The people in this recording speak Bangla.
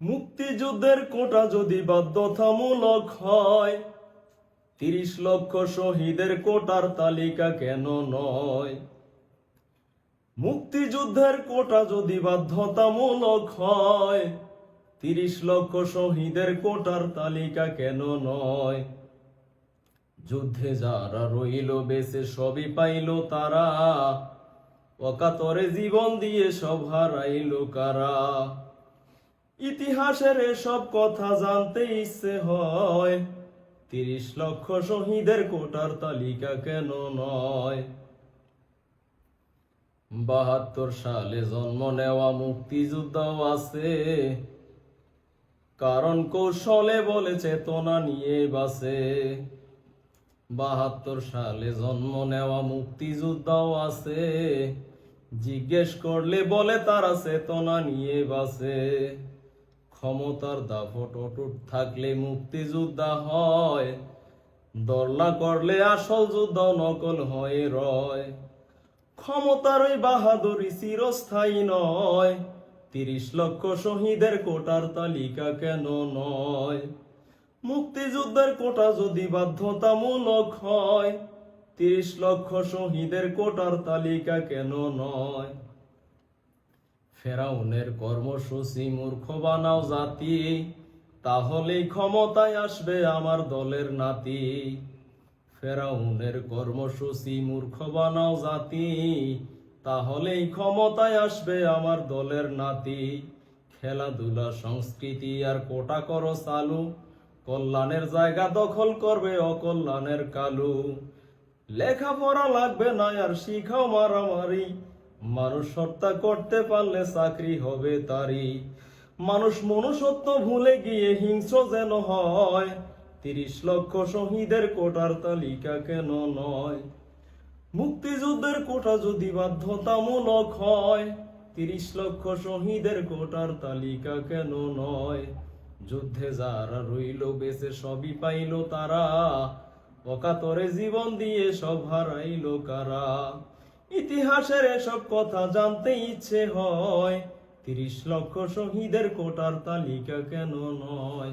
মুক্তিযুদ্ধের কোটা যদি বাধ্যতামূলক হয়, তিরিশ লক্ষ শহীদের কোটার তালিকা কেন নয়? মুক্তিযুদ্ধের কোটা যদি বাধ্যতামূলক হয়, তিরিশ লক্ষ শহীদের কোটার তালিকা কেন নয়? যুদ্ধে যারা রইল, বেঁচে সবই পাইল তারা। অকাতরে জীবন দিয়ে সব হারাইল কারা? ইতিহাসের এসব কথা জানতে ইচ্ছে হয়। তিরিশ লক্ষ শহীদের কোটার তালিকা কেন নয়? বাহাত্তর সালে জন্ম নেওয়া মুক্তিযোদ্ধাও আছে। কারণ কৌশলে বলে চেতনা নিয়ে বাসে বাহাত্তর সালে জন্ম নেওয়া মুক্তিযোদ্ধাও আছে। জিজ্ঞেস করলে বলে তারা চেতনা নিয়ে বাসে ক্ষমতার দাপট অটুট থাকলে মুক্তিযোদ্ধা হয়। দরলা করলে আসল যুদ্ধ নকল হয়ে রয়। ক্ষমতার ওই বাহাদুরি চিরস্থায়ী নয়। তিরিশ লক্ষ শহীদের কোটার তালিকা কেন নয়? মুক্তিযুদ্ধের কোটা যদি বাধ্যতামূলক হয়, তিরিশ লক্ষ শহীদের কোটার তালিকা কেন নয়? ফেরাউনের কর্মসূচি মূর্খ বানাও জাতি, তাহলেই ক্ষমতায় আসবে আমার দলের নাতি। ফেরাউনের কর্মসূচি মূর্খ বানাও জাতি, তাহলেই ক্ষমতায় আসবে আমার দলের নাতি। খেলাধুলা, সংস্কৃতি আর কোটা করো চালু, কল্যাণের জায়গা দখল করবে অকল্যাণের কালু। লেখাপড়া লাগবে না আর শিখাও মারামারি মানুষ হত্যা করতে পারলে চাকরি হবে তারই। মানুষ মনুষ্যত্ব ভুলে গিয়ে হিংস্র যেন হয়। তিরিশ লক্ষ শহীদের কোটার তালিকা কেন নয়? মুক্তিযুদ্ধের কোটা যদি বাধ্যতামূলক হয়, তিরিশ লক্ষ শহীদের কোটার তালিকা কেন নয়? যুদ্ধে যারা রইল, বেঁচে সবই পাইল তারা। অকাতরে জীবন দিয়ে সব হারাইল কারা? ইতিহাসের এসব কথা জানতে ইচ্ছে হয়। তিরিশ লক্ষ শহীদের কোটার তালিকা কেন নয়?